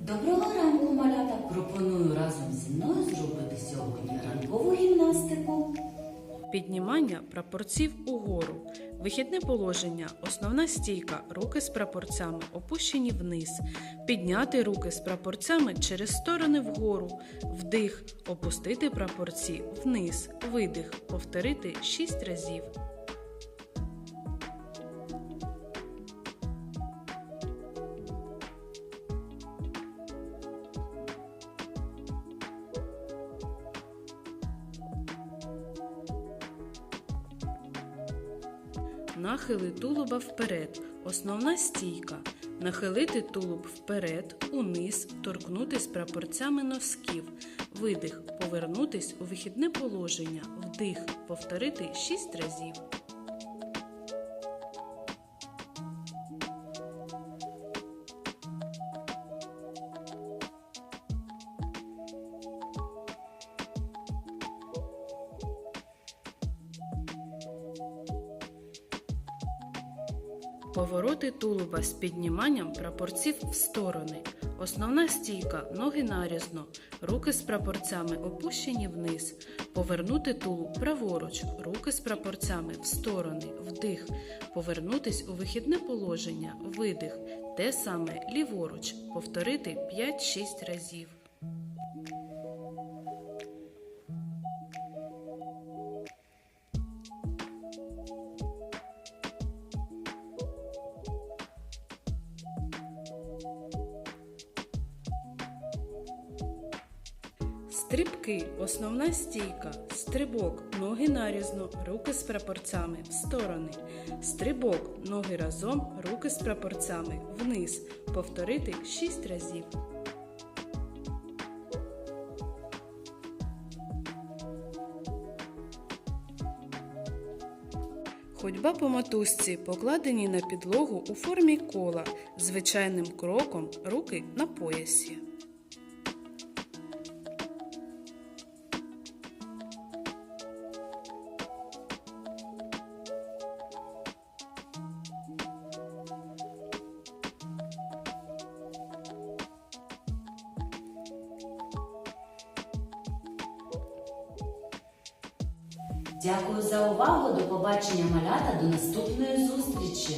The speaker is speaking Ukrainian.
Доброго ранку, малята! Пропоную разом зі мною зробити сьогодні ранкову гімнастику. Піднімання прапорців угору. Вихідне положення. Основна стійка. Руки з прапорцями опущені вниз. Підняти руки з прапорцями через сторони вгору. Вдих. Опустити прапорці вниз. Видих. Повторити 6 разів. Нахили тулуба вперед. Основна стійка. Нахилити тулуб вперед, униз, торкнутись прапорцями носків. Видих. Повернутись у вихідне положення. Вдих. Повторити 6 разів. Повороти тулуба з підніманням прапорців в сторони. Основна стійка, ноги нарізно, руки з прапорцями опущені вниз. Повернути тулуб праворуч, руки з прапорцями в сторони, вдих. Повернутись у вихідне положення, видих. Те саме ліворуч. Повторити 5-6 разів. Стрибки. Основна стійка. Стрибок. Ноги нарізно, руки з прапорцями в сторони. Стрибок. Ноги разом, руки з прапорцями вниз. Повторити 6 разів. Ходьба по мотузці покладені на підлогу у формі кола, звичайним кроком руки на поясі. Дякую за увагу. До побачення малята. До наступної зустрічі.